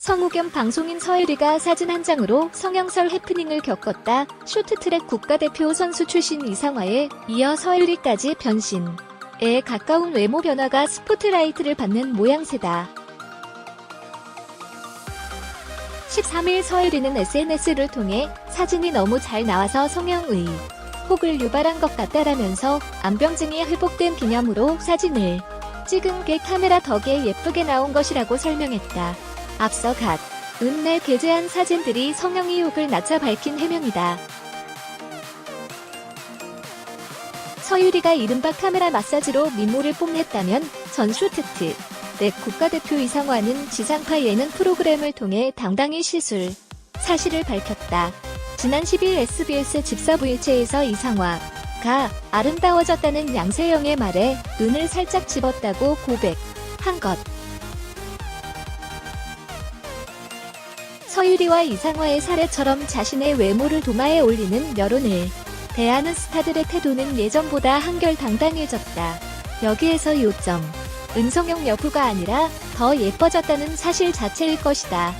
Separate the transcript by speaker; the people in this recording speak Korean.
Speaker 1: 성우 겸 방송인 서유리가 사진 한 장으로 성형설 해프닝을 겪었다. 쇼트트랙 국가대표 선수 출신 이상화에 이어 서유리까지 변신에 가까운 외모 변화가 스포트라이트를 받는 모양새다. 13일 서유리는 SNS를 통해 사진이 너무 잘 나와서 성형의 혹을 유발한 것 같다라면서 안병증이 회복된 기념으로 사진을 찍은 게 카메라 덕에 예쁘게 나온 것이라고 설명했다. 앞서 갓, 은내 게재한 사진들이 성형 의혹을 낮아 밝힌 해명이다. 서유리가 이른바 카메라 마사지로 미모를 뽐냈다면 전 쇼트트, 넷 국가대표 이상화는 지상파 예능 프로그램을 통해 당당히 시술, 사실을 밝혔다. 지난 10일 SBS 집사부일체에서 이상화가 아름다워졌다는 양세형의 말에 눈을 살짝 집었다고 고백한 것. 서유리와 이상화의 사례처럼 자신의 외모를 도마에 올리는 여론을 대하는 스타들의 태도는 예전보다 한결 당당해졌다. 여기에서 요점. 은성형 여부가 아니라 더 예뻐졌다는 사실 자체일 것이다.